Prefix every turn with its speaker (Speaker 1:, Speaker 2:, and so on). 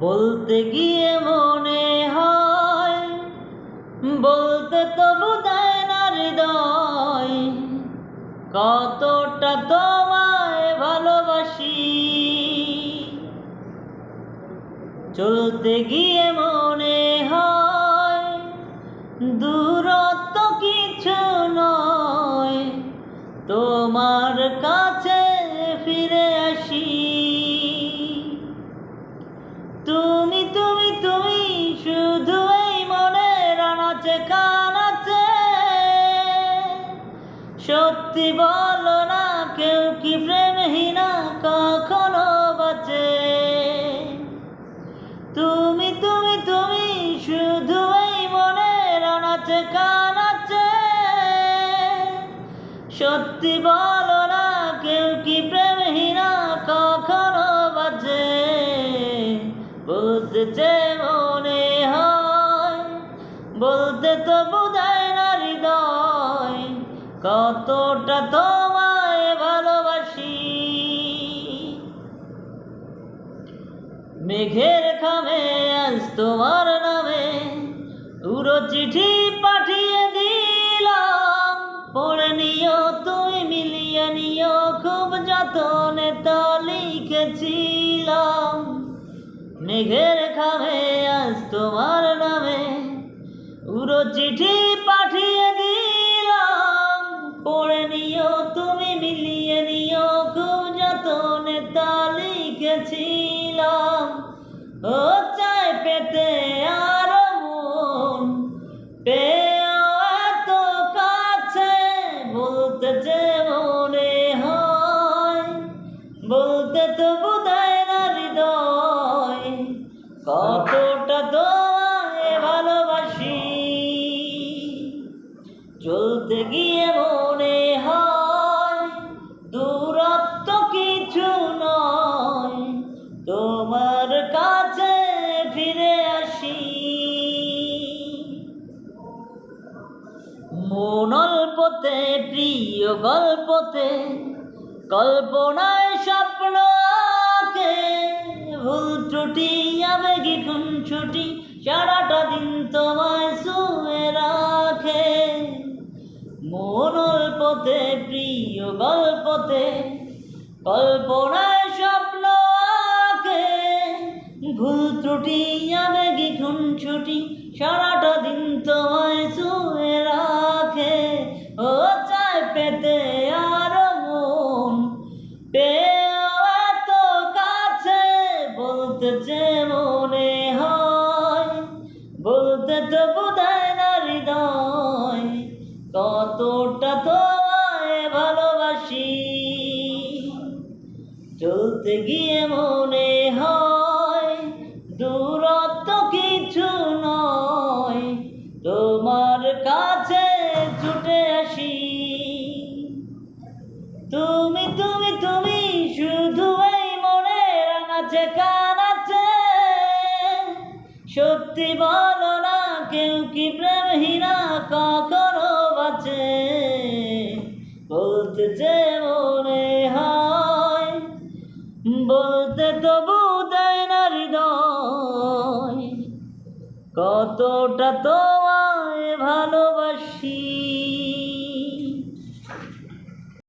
Speaker 1: বলতে গিয়ে মনে হয়, বলতে তবু দেয় না হৃদয়। কতটা তোমায় ভালোবাসি। চলতে গিয়ে মনে হয়, দূরত্ব কিছু নয়, তোমার কাছে সত্যি বলো না, কেউ কি প্রেমহীনা কখনো বাঁচে? তুমি তুমি তুমি শুধু এই মনের আনাচে, কানাচে। সত্যি বলো না, কেউ কি প্রেমহীনা কখনো বাজে বলতে যে মনে হয়, বলতে তো কতটা তোমায় ভালোবাসি। মেঘের খামে আজ তোমার নামে উড়ো চিঠি পাঠিয়ে দিলাম। পড়ে নিও, তুমি মিলিয়ে নিও, খুব যতনে তা লিখেছিলাম। মেঘের খামে আজ তোমার নামে উড়ো চিঠি লিখেছিলাম ও চাই পেতে আরও মন। পেও এত কাছে, বলতে যে মনে হয়। বলতে তো বোধয় না হৃদয়। কতটা তোমায় ভালোবাসি। চলতে গিয়ে মনে মন অল্পতে, প্রিয় গল্পতে, কল্পনায় স্বপ্ন আঁকে ভুল ত্রুটি, আবেগে খুন ছুটি সারাটা দিন তোমায় শুয়ে রাখে। মন অল্পতে, প্রিয় গল্পতে, কল্পনায় স্বপ্ন আঁকে ভুল ত্রুটি, আবেগে খুন ছুটি সারাটা দিন তোমায় পেও এত কাছে বলতে যে মনে হয়, বলতে তো বোধয় না হৃদয় কতটা তোমায় ভালোবাসি। চলতে গিয়ে মনে হয়, দূরত্ব কিছু নয়, তোমার কাছে ছুটে আসি। তুমি কানাচ্ছে সত্যি বলো না, কেউ কি প্রেমহীনা কখনো বাঁচে? বলতে যে মনে হয়, বলতে তবু দেয় না হৃদয়। কতটা তোমায় ভালো